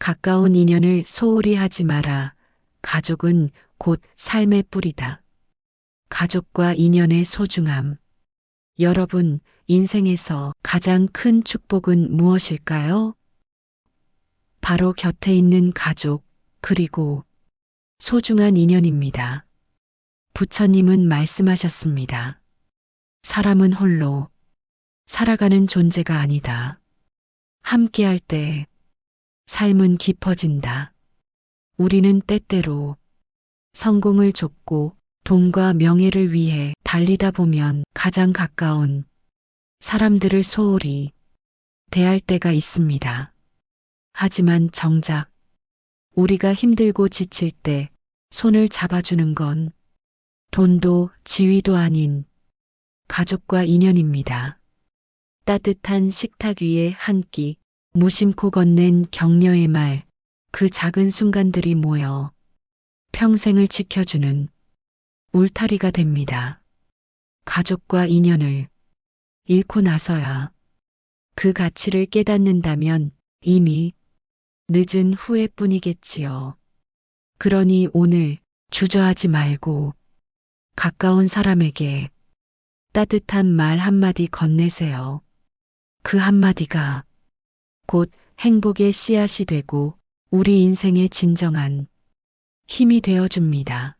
가까운 인연을 소홀히 하지 마라. 가족은 곧 삶의 뿌리다. 가족과 인연의 소중함. 여러분, 인생에서 가장 큰 축복은 무엇일까요? 바로 곁에 있는 가족, 그리고 소중한 인연입니다. 부처님은 말씀하셨습니다. 사람은 홀로 살아가는 존재가 아니다. 함께할 때 삶은 깊어진다. 우리는 때때로 성공을 쫓고 돈과 명예를 위해 달리다 보면 가장 가까운 사람들을 소홀히 대할 때가 있습니다. 하지만 정작 우리가 힘들고 지칠 때 손을 잡아주는 건 돈도 지위도 아닌 가족과 인연입니다. 따뜻한 식탁 위에 한 끼, 무심코 건넨 격려의 말, 그 작은 순간들이 모여 평생을 지켜주는 울타리가 됩니다. 가족과 인연을 잃고 나서야 그 가치를 깨닫는다면 이미 늦은 후회뿐이겠지요. 그러니 오늘 주저하지 말고 가까운 사람에게 따뜻한 말 한마디 건네세요. 그 한마디가 곧 행복의 씨앗이 되고 우리 인생의 진정한 힘이 되어 줍니다.